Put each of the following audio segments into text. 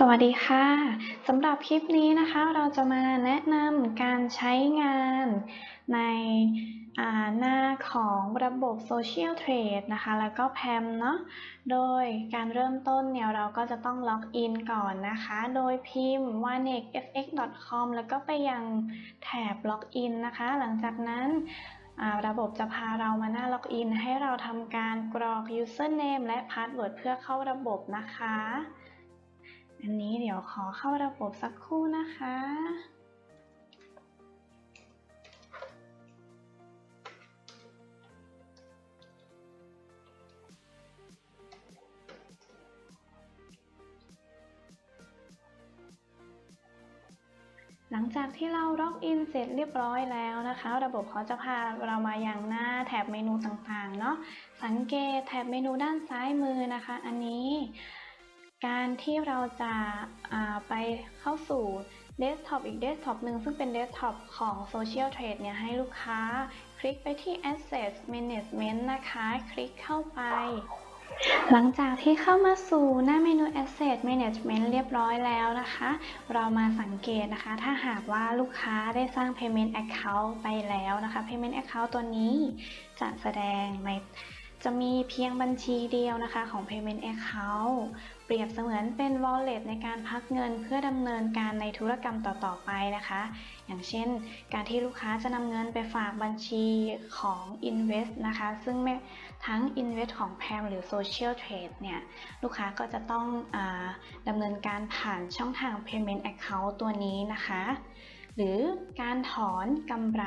สวัสดีค่ะสำหรับคลิปนี้นะคะเราจะมาแนะนำการใช้งานในาหน้าของระบบ Social Trade นะคะ แล้วก็ PAM เนาะโดยการเริ่มต้นเนี่ยเราก็จะต้องล็อกอินก่อนนะคะ โดยพิมพ์ wanexfx.com แล้วก็ไปยังแถบล็อกอินนะคะ หลังจากนั้นระบบจะพาเรามาหน้าล็อกอินให้เราทำการกรอก username และ password เพื่อเข้าระบบนะคะ อันนี้เดี๋ยวขอเข้าระบบสักครู่นะคะ หลังจากที่เราล็อกอินเสร็จเรียบร้อยแล้วนะคะ ระบบเขาจะพาเรามาอย่างหน้าแถบเมนูต่างๆ เนาะสังเกตแถบเมนูด้านซ้ายมือนะคะ อันนี้ การที่เราจะาไปเข้าสู่เดสก์ท็อปอีกเดสก์ท็อปหนึ่งซึ่งเป็นเดสก์ท็อปของ Social Trade เนี่ยให้ลูกค้า คลิกไปที่ Asset Management นะคะ คลิกเข้าไป หลังจากที่เข้ามาสู่หน้าเมนู Asset Management เรียบร้อยแล้วนะคะ เรามาสังเกตนะคะ ถ้าหากว่าลูกค้าได้สร้าง Payment Account ไปแล้วนะคะ Payment Account ตัวนี้จะแสดงใน จะมีเพียงบัญชีเดียวนะคะของ Payment Account เปรียบเสมือนเป็น wallet ในการพักเงินเพื่อดำเนินการในธุรกรรมต่อ ๆ ไปนะคะ อย่างเช่น การที่ลูกค้าจะนำเงินไปฝากบัญชีของ Invest นะคะ ซึ่งทั้ง Invest ของ PAM หรือ Social Trade เนี่ย ลูกค้าก็จะต้องอดำเนินการผ่านช่องทาง Payment Account ตัวนี้นะคะ หรือการถอนกำไร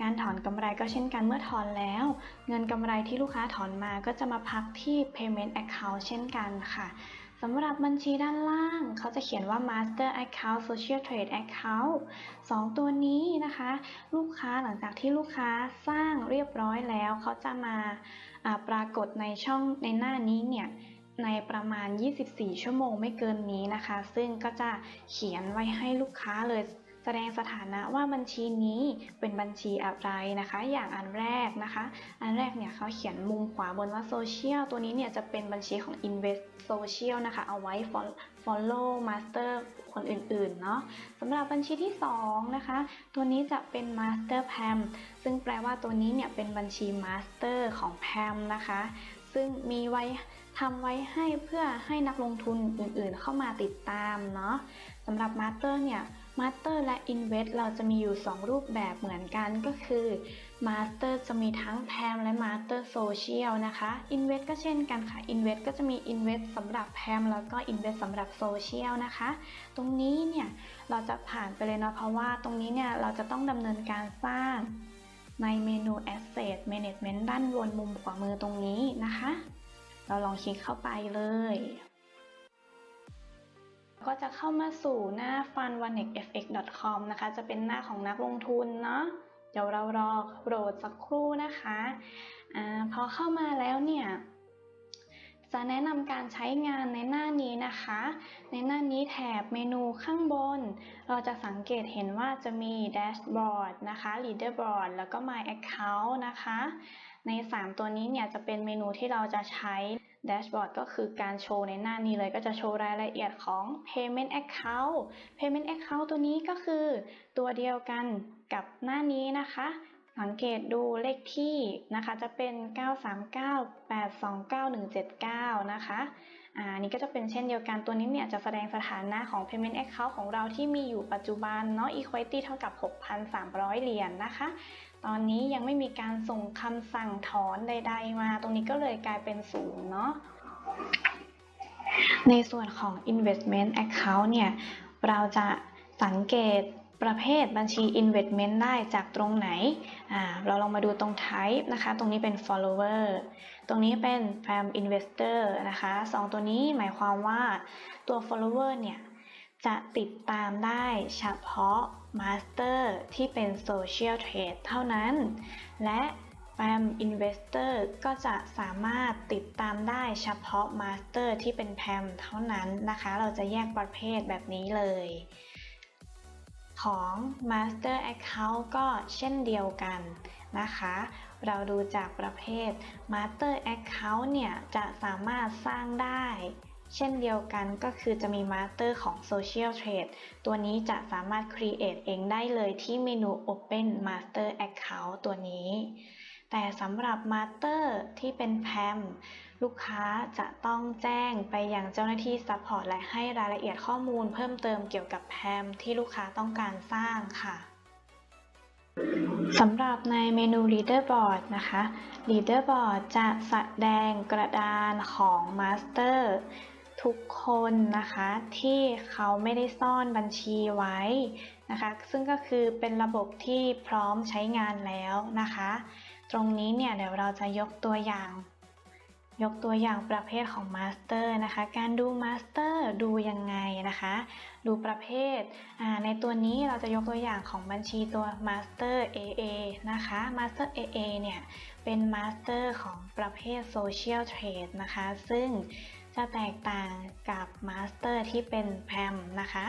การถอนกำไรก็เช่นกันเมื่อถอนแล้ว เงินกำไรที่ลูกค้าถอนมาก็จะมาพักที่ Payment Account เช่นกันค่ะสำหรับบัญชีด้านล่าง เขาจะเขียนว่า Master Account Social Trade Account สองตัวนี้นะคะ ลูกค้าหลังจากที่ลูกค้าสร้างเรียบร้อยแล้ว เขาจะมาอ่าปรากฏในช่องในหน้านี้เนี่ยในประมาณ 24 ชั่วโมงไม่เกินนี้นะคะ ซึ่งก็จะเขียนไว้ให้ลูกค้าเลย แสดงสถานะว่าบัญชีนี้เป็นบัญชีอะไรนะคะ อย่างอันแรกนะคะ อันแรกเนี่ยเขาเขียนมุมขวาบนว่า Social ตัวนี้เนี่ยจะเป็นบัญชีของ Invest Social นะคะ เอาไว้ Follow Master คนอื่นๆเนาะสำหรับบัญชีที่ 2 นะคะ ตัวนี้จะเป็น Master PAM ซึ่งแปลว่าตัวนี้เนี่ยเป็นบัญชี Master ของ PAM นะคะ ซึ่งมีไว้ทำไว้ให้เพื่อให้นักลงทุนอื่นๆ เข้ามาติดตามเนาะสำหรับ Master เนี่ย Master และ Invest เราจะมีอยู่ 2 รูปแบบเหมือนกันก็คือ Master จะมีทั้ง PAM และ Master Social นะคะ Invest ก็เช่นกันค่ะ Invest ก็จะมี Invest สำหรับ PAM แล้วก็ Invest สำหรับ Social นะคะ ตรงนี้เนี่ยเราจะผ่านไปเลยเนาะเพราะว่าตรงนี้เนี่ยเราจะต้องดำเนินการสร้างในเมนู Asset Management ด้านบนมุมขวามือตรงนี้นะคะ เราลองคลิกเข้าไปเลย ก็จะเข้ามาสู่หน้า funonexfx.com นะคะ จะเป็นหน้าของนักลงทุนเนาะเดี๋ยวเรารอโหลดสักครู่นะคะอาพอเข้ามาแล้วเนี่ยจะแนะนำการใช้งานในหน้านี้นะคะ ในหน้านี้แถบเมนูข้างบน เราจะสังเกตเห็นว่าจะมี Dashboard นะคะ Leaderboard แล้วก็ My Account นะคะ ใน 3 ตัวนี้เนี่ยจะเป็นเมนูที่เราจะใช้ Dashboard ก็คือการโชว์ในหน้านี้เลยก็จะโชว์รายละเอียดของ Payment Account Payment Account ตัวนี้ก็คือ ตัวเดียวกันกับหน้านี้นะคะ สังเกตดูเลขที่นะคะจะเป็น 939829179 นะคะอ่านี่ก็จะเป็นเช่นเดียวกันตัวนี้เนี่ยจะแสดงสถานะของ Payment Account ของเราที่มีอยู่ปัจจุบันเนาะ Equity เท่ากับ 6,300 เหรียญนนะคะ ตอนนี้ยังไม่มีการส่งคำสั่งถอนใด ๆ มา ตรงนี้ก็เลยกลายเป็นศูนย์เนาะในส่วนของ investment account เนี่ย เราจะสังเกตประเภทบัญชี investment ได้จากตรงไหนอ่าเราลองมาดูตรง type นะคะ ตรงนี้เป็น follower ตรงนี้เป็น fam investor นะคะสองตัวนี้หมายความว่าตัว follower เนี่ย จะติดตามได้เฉพาะ Master ที่เป็น Social Trade เท่านั้น และ FAM Investor ก็จะสามารถติดตามได้เฉพาะ Master ที่เป็น PAM เท่านั้นนะคะ เราจะแยกประเภทแบบนี้เลย ของ Master Account ก็เช่นเดียวกันนะคะ เราดูจากประเภท Master Account เนี่ยจะสามารถสร้างได้ เช่นเดียวกันก็คือจะมี Master ของ Social Trade ตัวนี้จะสามารถ Create เองได้เลยที่เมนู Open Master Account ตัวนี้ แต่สำหรับ Master ที่เป็น PAM ลูกค้าจะต้องแจ้งไปยังเจ้าหน้าที่ Support และให้รายละเอียดข้อมูลเพิ่มเติมเกี่ยวกับ PAM ที่ลูกค้าต้องการสร้างค่ะสำหรับในเมนู Leaderboard นะคะ Leaderboard จะแสดงกระดานของ Master ทุกคนนะคะที่เขาไม่ได้ซ่อนบัญชีไว้นะคะ ซึ่งก็คือเป็นระบบที่พร้อมใช้งานแล้วนะคะ ตรงนี้เนี่ยเดี๋ยวเราจะยกตัวอย่าง ยกตัวอย่างประเภทของ Master นะคะ การดู Master ดูยังไงนะคะ ดูประเภท ในตัวนี้เราจะยกตัวอย่างของบัญชีตัว Master AA นะคะ Master AA เนี่ยเป็น Master ของประเภท Social Trade นะคะ ซึ่ง จะแตกต่างกับ Master ที่เป็น PAM นะคะ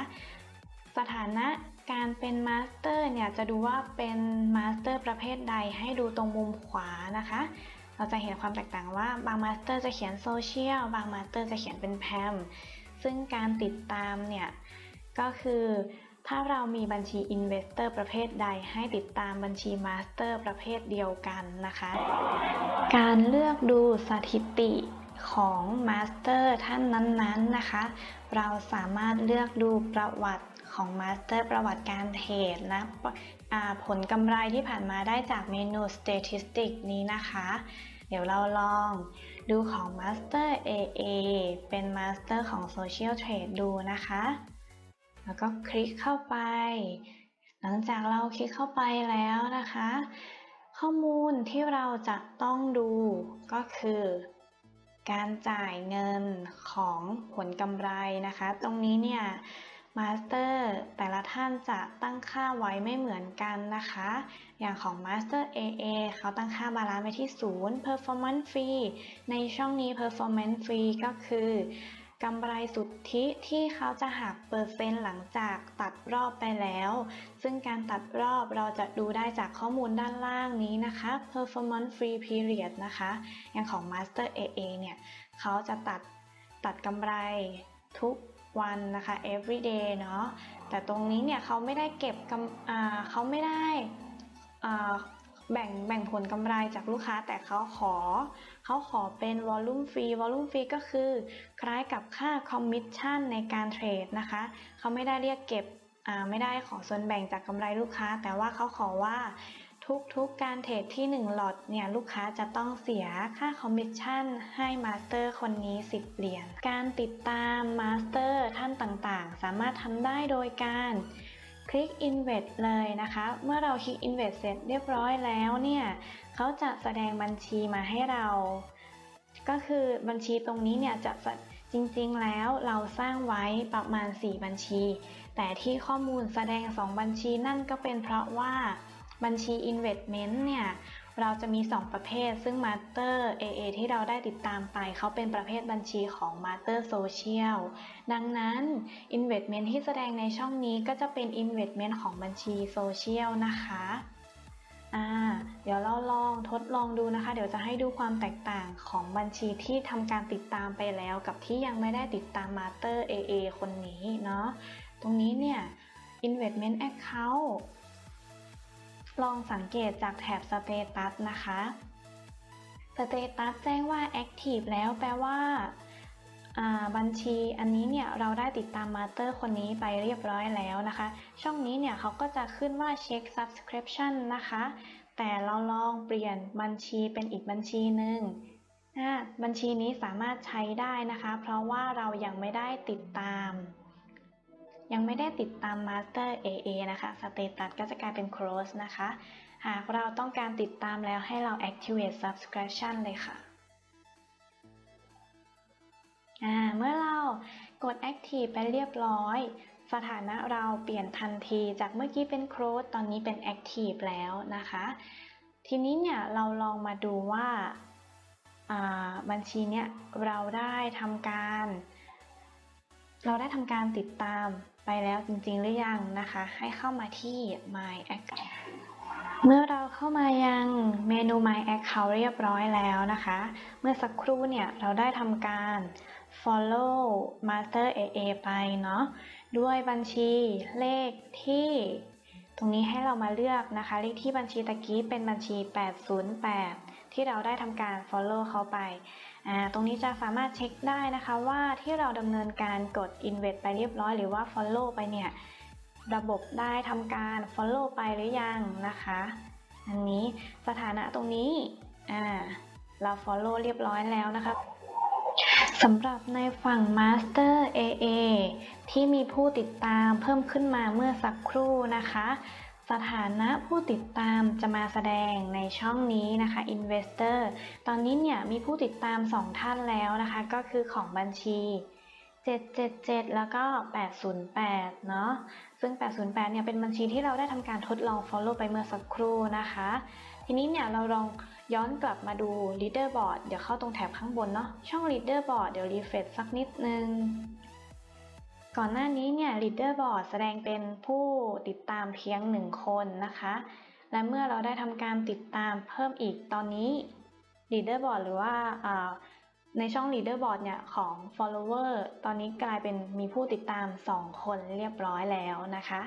สถานะการเป็น Master เนี่ยจะดูว่าเป็น Master ประเภทใดให้ดูตรงมุมขวานะคะ เราจะเห็นความแตกต่างว่าบาง Master จะเขียน Social บาง Master จะเขียนเป็น PAM ซึ่งการติดตามเนี่ยก็คือถ้าเรามีบัญชี Investor ประเภทใดให้ติดตามบัญชี Master ประเภทเดียวกันนะคะ การเลือกดูสถิติ ของ Master ท่านนั้นๆนะคะ เราสามารถเลือกดูประวัติของ Master ประวัติการเทรดนะผลกำไรที่ผ่านมาได้จากเมนู Statistic นี้นะคะ เดี๋ยวเราลองดูของ Master AA เป็น Master ของ Social Trade ดูนะคะ แล้วก็คลิกเข้าไป หลังจากเราคลิกเข้าไปแล้วนะคะ ข้อมูลที่เราจะต้องดูก็คือ การจ่ายเงินของผลกำไรนะคะ ตรงนี้เนี่ยมาสเตอร์แต่ละท่านจะตั้งค่าไว้ไม่เหมือนกันนะคะ อย่างของ Master AA เขาตั้งค่าบาลานซ์ไว้ที่ 0 Performance Fee ในช่องนี้ Performance Fee ก็คือ กำไรสุทธิที่เขาจะหักเปอร์เซ็นต์หลังจากตัดรอบไปแล้ว ซึ่งการตัดรอบเราจะดูได้จากข้อมูลด้านล่างนี้นะคะ performance free period นะคะ อย่างของ master AA เนี่ย เขาจะตัดตัดกำไรทุกวันนะคะ every day เนาะ แต่ตรงนี้เนี่ยเขาไม่ได้เก็บกำเขาไม่ได้ แบ่งแบ่งผลกำไรจากลูกค้าแต่เขาขอ เขาขอเป็น volume fee volume fee ก็คือ คล้ายกับค่า commission ในการเทรดนะคะเขาไม่ได้เรียกเก็บไม่ได้ขอส่วนแบ่งจากกำไรลูกค้า แต่ว่าเขาขอว่าทุกๆการเทรดที่ 1 หลอดเนี่ยลูกค้าจะต้องเสียค่าคอมมิชชั่นให้มาสเตอร์คนนี้ 10 เหรียญการติดตามมาสเตอร์ท่านต่างๆ สามารถทำได้โดยการ คลิก Invest เลยนะคะ เมื่อเราคลิก Invest เสร็จเรียบร้อยแล้วเนี่ยเขาจะแสดงบัญชีมาให้เรา ก็คือบัญชีตรงนี้เนี่ยจะจริงๆแล้วเราสร้างไว้ประมาณ 4 บัญชี แต่ที่ข้อมูลแสดง 2 บัญชีนั่นก็เป็นเพราะว่าบัญชี Investment เนี่ย เราจะมี 2 ประเภท ซึ่ง Master AA ที่เราได้ติดตามไป เขาเป็นประเภทบัญชีของ Master Social ดังนั้น Investment ที่แสดงในช่องนี้ก็จะเป็น Investment ของบัญชี Social นะคะอ่าเดี๋ยวเราลองทดลองดูนะคะ เดี๋ยวจะให้ดูความแตกต่างของบัญชีที่ทำการติดตามไปแล้ว กับที่ยังไม่ได้ติดตาม Master AA คนนี้เนาะตรงนี้เนี่ย Investment Account ลองสังเกตจากแถบ Status นะคะ Status แจ้งว่า Active แล้วแปลว่าบัญชีอันนี้เนี่ยเราได้ติดตามมาเตอร์คนนี้ไปเรียบร้อยแล้วนะคะ ช่องนี้เนี่ยเขาก็จะขึ้นว่าเช็ค subscription นะคะ แต่เราลองเปลี่ยนบัญชีเป็นอีกบัญชีหนึ่งบัญชีนี้สามารถใช้ได้นะคะ เพราะว่าเรายังไม่ได้ติดตาม ยังไม่ได้ติดตาม Master AA นะคะ Status ก็จะกลายเป็น Close นะคะ หากเราต้องการติดตามแล้วให้เรา Activate Subscription เลยค่ะเมื่อเรากด Active ไปเรียบร้อย สถานะเราเปลี่ยนทันทีจากเมื่อกี้เป็น Close ตอนนี้เป็น Active แล้วนะคะ ทีนี้เนี่ยเราลองมาดูว่าบัญชีเนี้ยเราได้ทำการ เราได้ทำการติดตาม ไปแล้วจริงๆหรือยังนะคะ ให้เข้ามาที่ My Account เมื่อเราเข้ามายังเมนู My Account เรียบร้อยแล้วนะคะ เมื่อสักครู่เนี่ยเราได้ทำการ follow master AA ไปเนาะด้วยบัญชีเลขที่ ตรงนี้ให้เรามาเลือกนะคะ เลขที่บัญชีตะกี้เป็นบัญชี 808 ที่เราได้ทำการ follow เขาไป ตรงนี้จะสามารถเช็คได้นะคะว่าที่เราดำเนินการกด invest ไปเรียบร้อยหรือว่า follow ไปเนี่ยระบบได้ทำการ follow ไปหรือยังนะคะ อันนี้สถานะตรงนี้เรา follow เรียบร้อยแล้วนะคะสำหรับในฝั่ง Master AA ที่มีผู้ติดตามเพิ่มขึ้นมาเมื่อสักครู่นะคะ สถานะผู้ติดตามจะมาแสดงในช่องนี้นะคะ Investor ตอนนี้เนี่ยมีผู้ติดตาม 2 ท่านแล้วนะคะ ก็คือของบัญชี 777 แล้วก็ 808 เนาะซึ่ง 808 เนี่ยเป็นบัญชีที่เราได้ทำการทดลอง follow ไปเมื่อสักครู่นะคะ ทีนี้เนี่ยเราลองย้อนกลับมาดู leaderboard เดี๋ยวเข้าตรงแถบข้างบนเนาะช่อง leaderboard เดี๋ยว refresh สักนิดนึง ก่อนหน้านี้เนี่ย leaderboard แสดงเป็นผู้ติดตามเพียงหนึ่งคนนะคะ และเมื่อเราได้ทำการติดตามเพิ่มอีกตอนนี้ leaderboard หรือว่าอ่าในช่อง leaderboard เนี่ยของ follower ตอนนี้กลายเป็นมีผู้ติดตาม 2 คนเรียบร้อยแล้วนะคะ